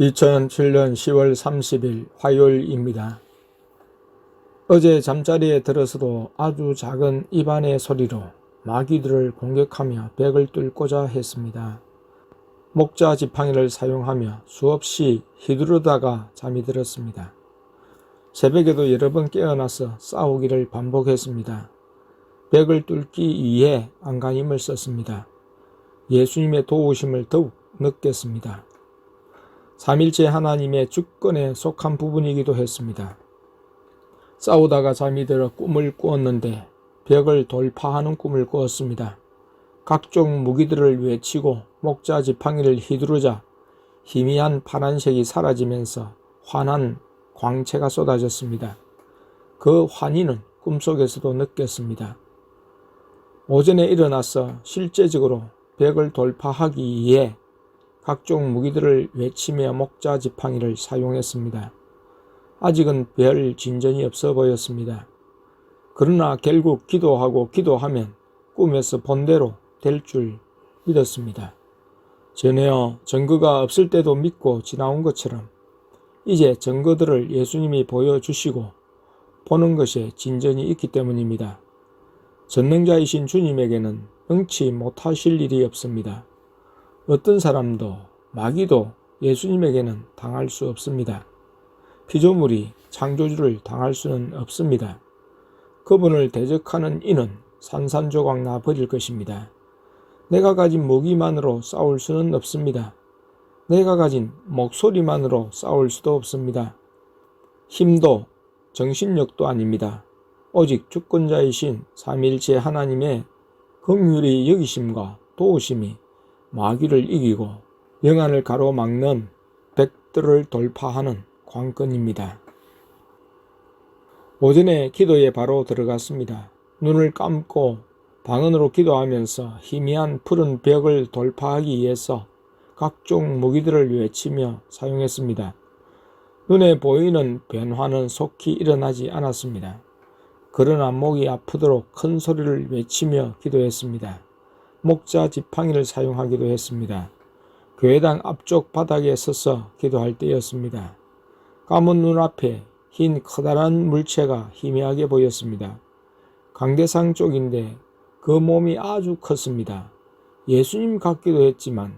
2007년 10월 30일 화요일입니다. 어제 잠자리에 들어서도 아주 작은 입안의 소리로 마귀들을 공격하며 벽을 뚫고자 했습니다. 목자 지팡이를 사용하며 수없이 휘두르다가 잠이 들었습니다. 새벽에도 여러 번 깨어나서 싸우기를 반복했습니다. 벽을 뚫기 위해 안간힘을 썼습니다. 예수님의 도우심을 더욱 느꼈습니다. 삼일째 하나님의 주권에 속한 부분이기도 했습니다. 싸우다가 잠이 들어 꿈을 꾸었는데 벽을 돌파하는 꿈을 꾸었습니다. 각종 무기들을 외치고 목자 지팡이를 휘두르자 희미한 파란색이 사라지면서 환한 광채가 쏟아졌습니다. 그 환희는 꿈속에서도 느꼈습니다. 오전에 일어나서 실제적으로 벽을 돌파하기 위해 각종 무기들을 외치며 목자 지팡이를 사용했습니다. 아직은 별 진전이 없어 보였습니다. 그러나 결국 기도하고 기도하면 꿈에서 본대로 될 줄 믿었습니다. 전에요 증거가 없을 때도 믿고 지나온 것처럼 이제 증거들을 예수님이 보여주시고 보는 것에 진전이 있기 때문입니다. 전능자이신 주님에게는 응치 못하실 일이 없습니다. 어떤 사람도 마귀도 예수님에게는 당할 수 없습니다. 피조물이 창조주를 당할 수는 없습니다. 그분을 대적하는 이는 산산조각 나 버릴 것입니다. 내가 가진 무기만으로 싸울 수는 없습니다. 내가 가진 목소리만으로 싸울 수도 없습니다. 힘도 정신력도 아닙니다. 오직 주권자이신 삼일체 하나님의 긍휼히 여기심과 도우심이 마귀를 이기고 영안을 가로막는 백들을 돌파하는 관건입니다. 오전에 기도에 바로 들어갔습니다. 눈을 감고 방언으로 기도하면서 희미한 푸른 벽을 돌파하기 위해서 각종 무기들을 외치며 사용했습니다. 눈에 보이는 변화는 속히 일어나지 않았습니다. 그러나 목이 아프도록 큰 소리를 외치며 기도했습니다. 목자 지팡이를 사용하기도 했습니다. 교회당 앞쪽 바닥에 서서 기도할 때였습니다. 감은 눈앞에 흰 커다란 물체가 희미하게 보였습니다. 강대상 쪽인데 그 몸이 아주 컸습니다. 예수님 같기도 했지만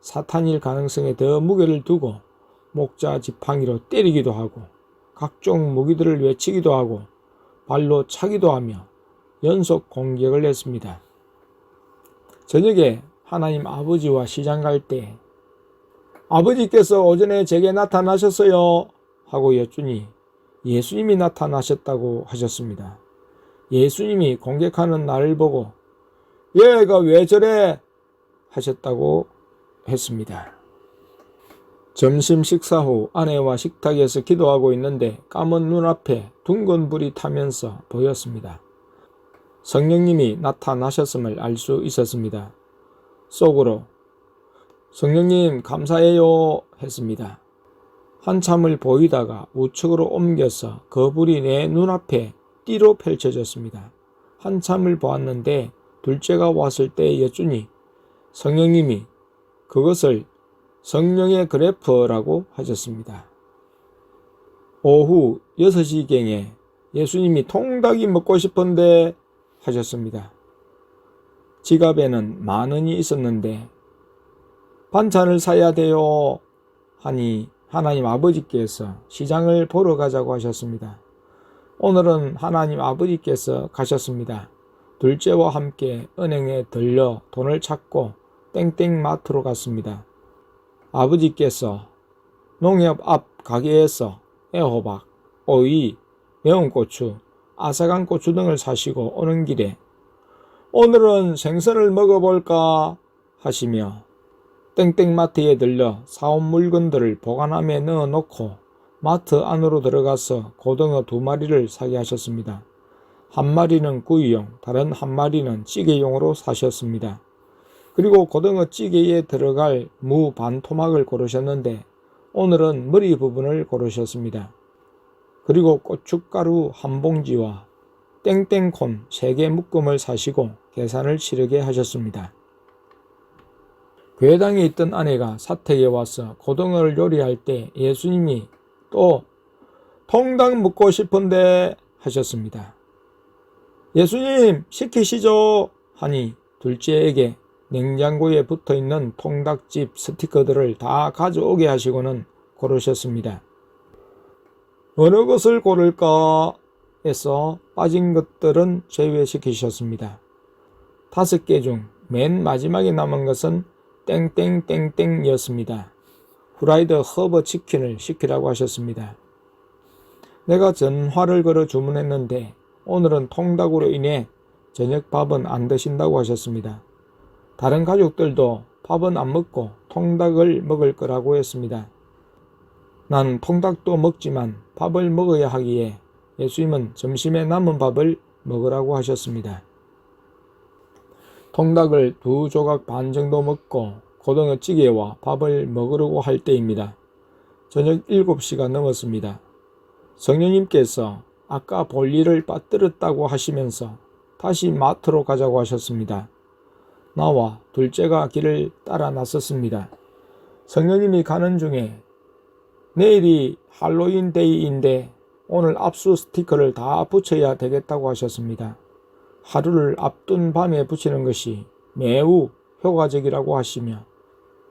사탄일 가능성에 더 무게를 두고 목자 지팡이로 때리기도 하고 각종 무기들을 외치기도 하고 발로 차기도 하며 연속 공격을 했습니다. 저녁에 하나님 아버지와 시장 갈 때 아버지께서 오전에 제게 나타나셨어요 하고 여쭈니 예수님이 나타나셨다고 하셨습니다. 예수님이 공격하는 나를 보고 얘가 왜 저래 하셨다고 했습니다. 점심 식사 후 아내와 식탁에서 기도하고 있는데 까만 눈앞에 둥근 불이 타면서 보였습니다. 성령님이 나타나셨음을 알 수 있었습니다. 속으로 성령님 감사해요 했습니다. 한참을 보이다가 우측으로 옮겨서 그 불이 내 눈앞에 띠로 펼쳐졌습니다. 한참을 보았는데 둘째가 왔을 때 여쭈니 성령님이 그것을 성령의 그래프라고 하셨습니다. 오후 6시경에 예수님이 통닭이 먹고 싶은데 하셨습니다. 지갑에는 만 원이 있었는데 반찬을 사야 돼요 하니 하나님 아버지께서 시장을 보러 가자고 하셨습니다. 오늘은 하나님 아버지께서 가셨습니다. 둘째와 함께 은행에 들려 돈을 찾고 땡땡 마트로 갔습니다. 아버지께서 농협 앞 가게에서 애호박, 오이, 매운 고추, 아삭한 고추 등을 사시고 오는 길에 오늘은 생선을 먹어볼까 하시며 땡땡마트에 들려 사온 물건들을 보관함에 넣어 놓고 마트 안으로 들어가서 고등어 두 마리를 사게 하셨습니다. 한 마리는 구이용, 다른 한 마리는 찌개용으로 사셨습니다. 그리고 고등어 찌개에 들어갈 무 반 토막을 고르셨는데 오늘은 머리 부분을 고르셨습니다. 그리고 고춧가루 한 봉지와 땡땡콘 세개 묶음을 사시고 계산을 치르게 하셨습니다. 괴당에 있던 아내가 사택에 와서 고등어를 요리할 때 예수님이 또 통닭 먹고 싶은데 하셨습니다. 예수님 시키시죠 하니 둘째에게 냉장고에 붙어 있는 통닭집 스티커들을 다 가져오게 하시고는 고르셨습니다. 어느 것을 고를까 해서 빠진 것들은 제외시키셨습니다. 다섯 개 중 맨 마지막에 남은 것은 땡땡땡땡이었습니다. 후라이드 허버 치킨을 시키라고 하셨습니다. 내가 전화를 걸어 주문했는데 오늘은 통닭으로 인해 저녁 밥은 안 드신다고 하셨습니다. 다른 가족들도 밥은 안 먹고 통닭을 먹을 거라고 했습니다. 난 통닭도 먹지만 밥을 먹어야 하기에 예수님은 점심에 남은 밥을 먹으라고 하셨습니다. 통닭을 두 조각 반 정도 먹고 고등어찌개와 밥을 먹으려고 할 때입니다. 저녁 7시가 넘었습니다. 성령님께서 아까 볼 일을 빠뜨렸다고 하시면서 다시 마트로 가자고 하셨습니다. 나와 둘째가 길을 따라 나섰습니다. 성령님이 가는 중에 내일이 할로윈 데이인데 오늘 압수 스티커를 다 붙여야 되겠다고 하셨습니다. 하루를 앞둔 밤에 붙이는 것이 매우 효과적이라고 하시며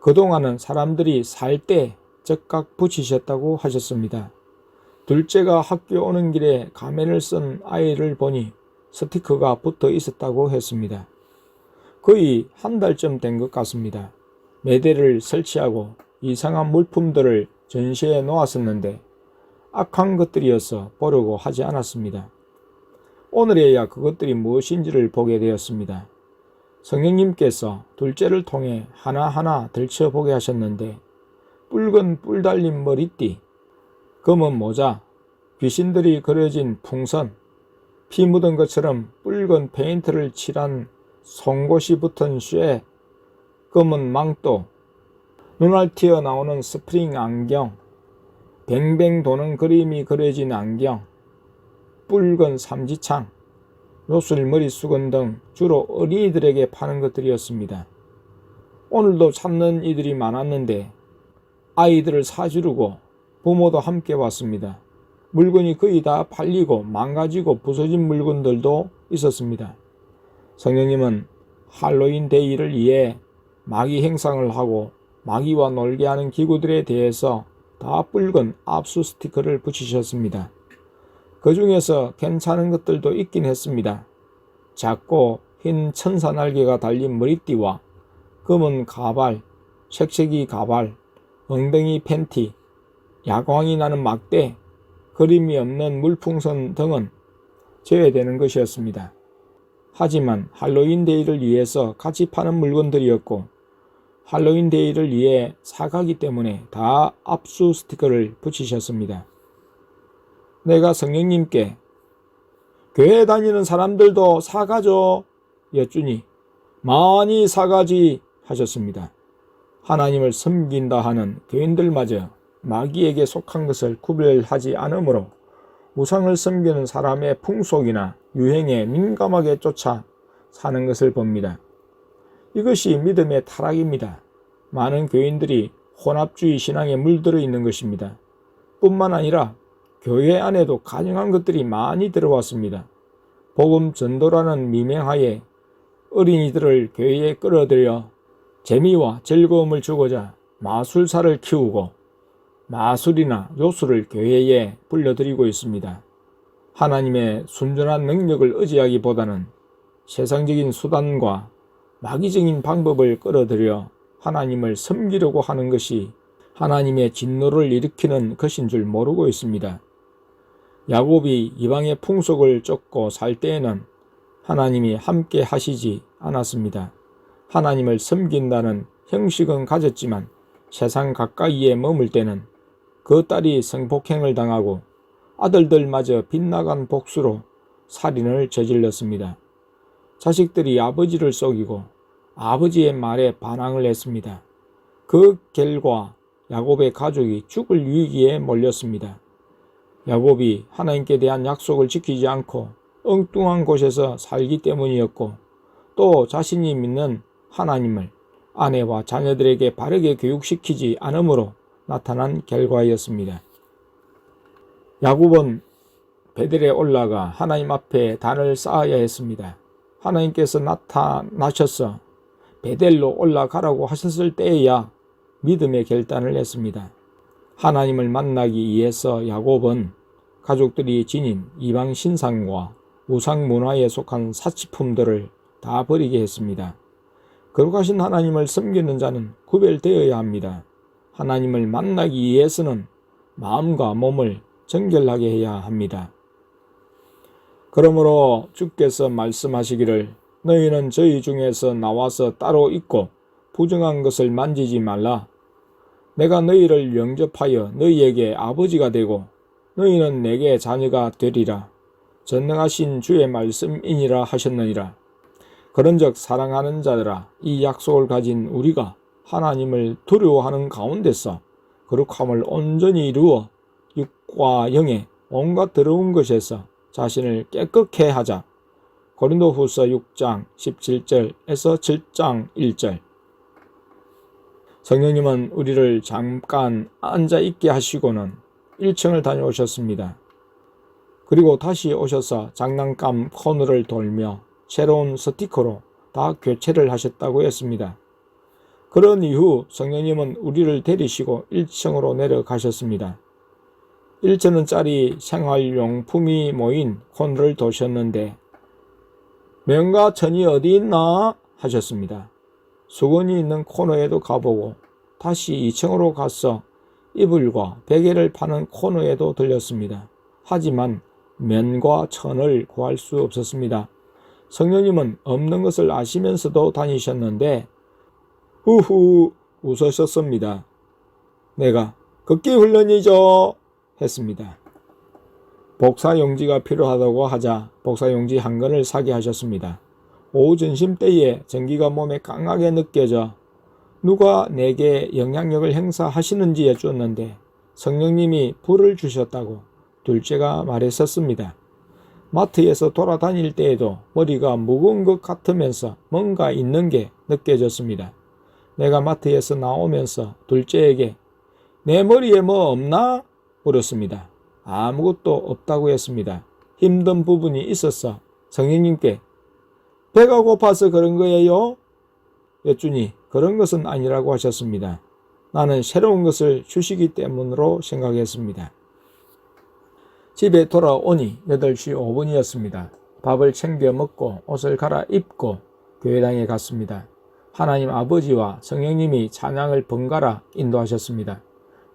그동안은 사람들이 살 때 즉각 붙이셨다고 하셨습니다. 둘째가 학교 오는 길에 가면을 쓴 아이를 보니 스티커가 붙어 있었다고 했습니다. 거의 한 달쯤 된 것 같습니다. 매대를 설치하고 이상한 물품들을 전시해 놓았었는데 악한 것들이어서 보려고 하지 않았습니다. 오늘에야 그것들이 무엇인지를 보게 되었습니다. 성령님께서 둘째를 통해 하나하나 들춰보게 하셨는데 붉은 뿔 달린 머리띠, 검은 모자, 귀신들이 그려진 풍선, 피 묻은 것처럼 붉은 페인트를 칠한 송곳이 붙은 쇠, 검은 망토, 눈알 튀어나오는 스프링 안경, 뱅뱅 도는 그림이 그려진 안경, 붉은 삼지창, 요술머리 수건 등 주로 어린이들에게 파는 것들이었습니다. 오늘도 찾는 이들이 많았는데 아이들을 사주르고 부모도 함께 왔습니다. 물건이 거의 다 팔리고 망가지고 부서진 물건들도 있었습니다. 성령님은 할로윈 데이를 위해 마귀 행상을 하고 마귀와 놀게 하는 기구들에 대해서 다 붉은 압수 스티커를 붙이셨습니다. 그 중에서 괜찮은 것들도 있긴 했습니다. 작고 흰 천사 날개가 달린 머리띠와 검은 가발, 색색이 가발, 엉덩이 팬티, 야광이 나는 막대, 그림이 없는 물풍선 등은 제외되는 것이었습니다. 하지만 할로윈 데이를 위해서 같이 파는 물건들이었고 할로윈 데이를 위해 사가기 때문에 다 압수 스티커를 붙이셨습니다. 내가 성령님께 교회 다니는 사람들도 사가죠 여쭈니 많이 사가지 하셨습니다. 하나님을 섬긴다 하는 교인들마저 마귀에게 속한 것을 구별하지 않으므로 우상을 섬기는 사람의 풍속이나 유행에 민감하게 쫓아 사는 것을 봅니다. 이것이 믿음의 타락입니다. 많은 교인들이 혼합주의 신앙에 물들어 있는 것입니다. 뿐만 아니라 교회 안에도 가증한 것들이 많이 들어왔습니다. 복음 전도라는 미명하에 어린이들을 교회에 끌어들여 재미와 즐거움을 주고자 마술사를 키우고 마술이나 요술을 교회에 불려드리고 있습니다. 하나님의 순전한 능력을 의지하기보다는 세상적인 수단과 마귀적인 방법을 끌어들여 하나님을 섬기려고 하는 것이 하나님의 진노를 일으키는 것인 줄 모르고 있습니다. 야곱이 이방의 풍속을 쫓고 살 때에는 하나님이 함께 하시지 않았습니다. 하나님을 섬긴다는 형식은 가졌지만 세상 가까이에 머물 때는 그 딸이 성폭행을 당하고 아들들마저 빗나간 복수로 살인을 저질렀습니다. 자식들이 아버지를 속이고 아버지의 말에 반항을 했습니다. 그 결과 야곱의 가족이 죽을 위기에 몰렸습니다. 야곱이 하나님께 대한 약속을 지키지 않고 엉뚱한 곳에서 살기 때문이었고 또 자신이 믿는 하나님을 아내와 자녀들에게 바르게 교육시키지 않으므로 나타난 결과였습니다. 야곱은 베델에 올라가 하나님 앞에 단을 쌓아야 했습니다. 하나님께서 나타나셔서 베델로 올라가라고 하셨을 때에야 믿음의 결단을 했습니다. 하나님을 만나기 위해서 야곱은 가족들이 지닌 이방 신상과 우상 문화에 속한 사치품들을 다 버리게 했습니다. 거룩하신 하나님을 섬기는 자는 구별되어야 합니다. 하나님을 만나기 위해서는 마음과 몸을 정결하게 해야 합니다. 그러므로 주께서 말씀하시기를 너희는 저희 중에서 나와서 따로 있고 부정한 것을 만지지 말라. 내가 너희를 영접하여 너희에게 아버지가 되고 너희는 내게 자녀가 되리라. 전능하신 주의 말씀이니라 하셨느니라. 그런즉 사랑하는 자들아 이 약속을 가진 우리가 하나님을 두려워하는 가운데서 거룩함을 온전히 이루어 육과 영의 온갖 더러운 것에서 자신을 깨끗게 하자. 고린도 후서 6장 17절에서 7장 1절. 성령님은 우리를 잠깐 앉아 있게 하시고는 1층을 다녀오셨습니다. 그리고 다시 오셔서 장난감 코너를 돌며 새로운 스티커로 다 교체를 하셨다고 했습니다. 그런 이후 성령님은 우리를 데리시고 1층으로 내려가셨습니다. 1천원짜리 생활용품이 모인 코너를 도셨는데 명가 천이 어디 있나 하셨습니다. 수건이 있는 코너에도 가보고 다시 2층으로 가서 이불과 베개를 파는 코너에도 들렸습니다. 하지만 면과 천을 구할 수 없었습니다. 성령님은 없는 것을 아시면서도 다니셨는데 후후 웃으셨습니다. 내가 걷기 훈련이죠 했습니다. 복사용지가 필요하다고 하자 복사용지 한 건을 사게 하셨습니다. 오후 점심 때에 전기가 몸에 강하게 느껴져 누가 내게 영향력을 행사하시는지 여쭈었는데 성령님이 불을 주셨다고 둘째가 말했었습니다. 마트에서 돌아다닐 때에도 머리가 무거운 것 같으면서 뭔가 있는 게 느껴졌습니다. 내가 마트에서 나오면서 둘째에게 내 머리에 뭐 없나? 물었습니다. 아무것도 없다고 했습니다. 힘든 부분이 있어서 성령님께 배가 고파서 그런 거예요? 여쭈니 그런 것은 아니라고 하셨습니다. 나는 새로운 것을 주시기 때문으로 생각했습니다. 집에 돌아오니 8시 5분이었습니다. 밥을 챙겨 먹고 옷을 갈아입고 교회당에 갔습니다. 하나님 아버지와 성령님이 찬양을 번갈아 인도하셨습니다.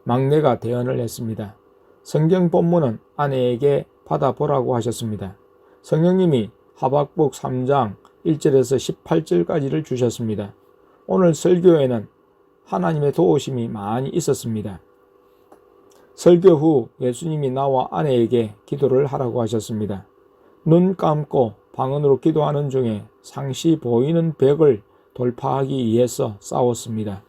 막내가 대언을 했습니다. 성경 본문은 아내에게 받아보라고 하셨습니다. 성령님이 하박북 3장 1절에서 18절까지를 주셨습니다. 오늘 설교에는 하나님의 도우심이 많이 있었습니다. 설교 후 예수님이 나와 아내에게 기도를 하라고 하셨습니다. 눈 감고 방언으로 기도하는 중에 상시 보이는 벽을 돌파하기 위해서 싸웠습니다.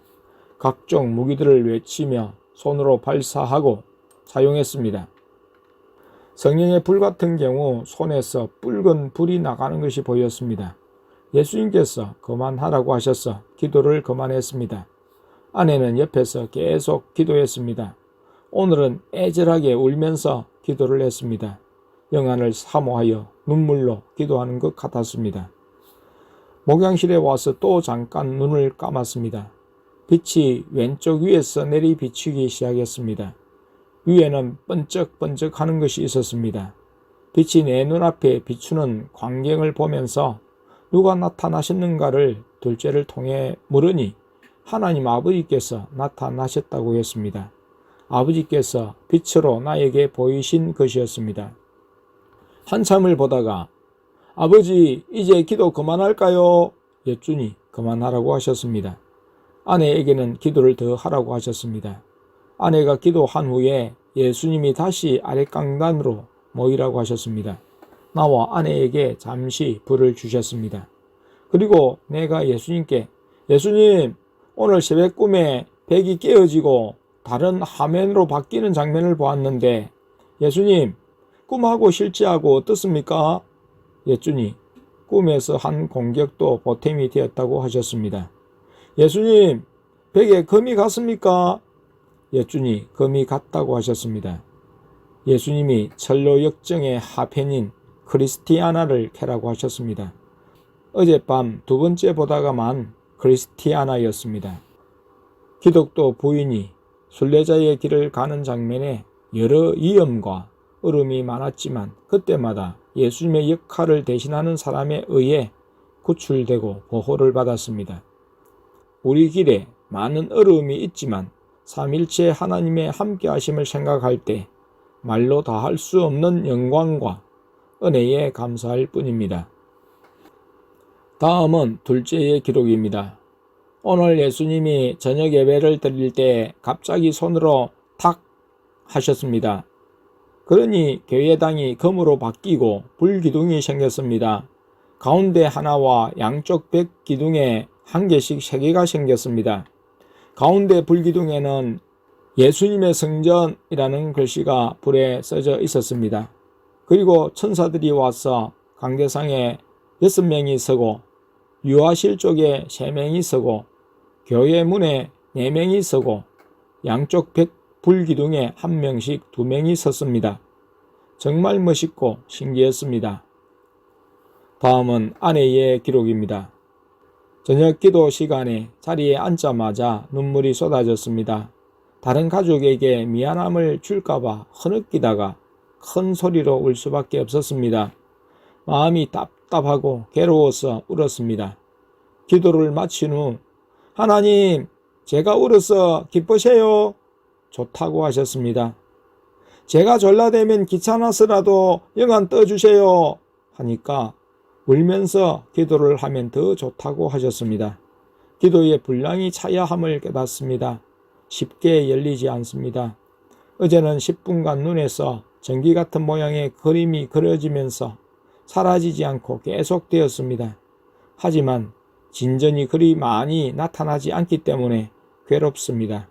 각종 무기들을 외치며 손으로 발사하고 사용했습니다. 성령의 불 같은 경우 손에서 붉은 불이 나가는 것이 보였습니다. 예수님께서 그만하라고 하셔서 기도를 그만했습니다. 아내는 옆에서 계속 기도했습니다. 오늘은 애절하게 울면서 기도를 했습니다. 영안을 사모하여 눈물로 기도하는 것 같았습니다. 목양실에 와서 또 잠깐 눈을 감았습니다. 빛이 왼쪽 위에서 내리 비추기 시작했습니다. 위에는 번쩍번쩍 하는 것이 있었습니다. 빛이 내 눈앞에 비추는 광경을 보면서 누가 나타나셨는가를 둘째를 통해 물으니 하나님 아버지께서 나타나셨다고 했습니다. 아버지께서 빛으로 나에게 보이신 것이었습니다. 한참을 보다가 아버지 이제 기도 그만할까요? 여쭈니 그만하라고 하셨습니다. 아내에게는 기도를 더 하라고 하셨습니다. 아내가 기도한 후에 예수님이 다시 아랫강단으로 모이라고 하셨습니다. 나와 아내에게 잠시 불을 주셨습니다. 그리고 내가 예수님께 예수님 오늘 새벽 꿈에 백이 깨어지고 다른 화면으로 바뀌는 장면을 보았는데 예수님 꿈하고 실제하고 어떻습니까? 예수님 꿈에서 한 공격도 보탬이 되었다고 하셨습니다. 예수님, 벽에 금이 갔습니까? 예준이 금이 갔다고 하셨습니다. 예수님이 철로 역정의 하펜인 크리스티아나를 캐라고 하셨습니다. 어젯밤 두 번째 보다가 만 크리스티아나였습니다. 기독도 부인이 순례자의 길을 가는 장면에 여러 위험과 어려움이 많았지만 그때마다 예수님의 역할을 대신하는 사람에 의해 구출되고 보호를 받았습니다. 우리 길에 많은 어려움이 있지만 삼일체 하나님의 함께 하심을 생각할 때 말로 다 할 수 없는 영광과 은혜에 감사할 뿐입니다. 다음은 둘째의 기록입니다. 오늘 예수님이 저녁 예배를 드릴 때 갑자기 손으로 탁 하셨습니다. 그러니 교회당이 금으로 바뀌고 불기둥이 생겼습니다. 가운데 하나와 양쪽 백 기둥에 한 개씩 세 개가 생겼습니다. 가운데 불기둥에는 예수님의 성전이라는 글씨가 불에 써져 있었습니다. 그리고 천사들이 와서 강대상에 여섯 명이 서고 유아실 쪽에 세 명이 서고 교회 문에 네 명이 서고 양쪽 백 불기둥에 한 명씩 두 명이 섰습니다. 정말 멋있고 신기했습니다. 다음은 아내의 기록입니다. 저녁 기도 시간에 자리에 앉자마자 눈물이 쏟아졌습니다. 다른 가족에게 미안함을 줄까봐 흐느끼다가 큰 소리로 울 수밖에 없었습니다. 마음이 답답하고 괴로워서 울었습니다. 기도를 마친 후 하나님, 제가 울어서 기쁘세요. 좋다고 하셨습니다. 제가 전라되면 귀찮아서라도 영안 떠주세요. 하니까 울면서 기도를 하면 더 좋다고 하셨습니다. 기도의 분량이 차야 함을 깨닫습니다. 쉽게 열리지 않습니다. 어제는 10분간 눈에서 전기 같은 모양의 그림이 그려지면서 사라지지 않고 계속되었습니다. 하지만 진전이 그리 많이 나타나지 않기 때문에 괴롭습니다.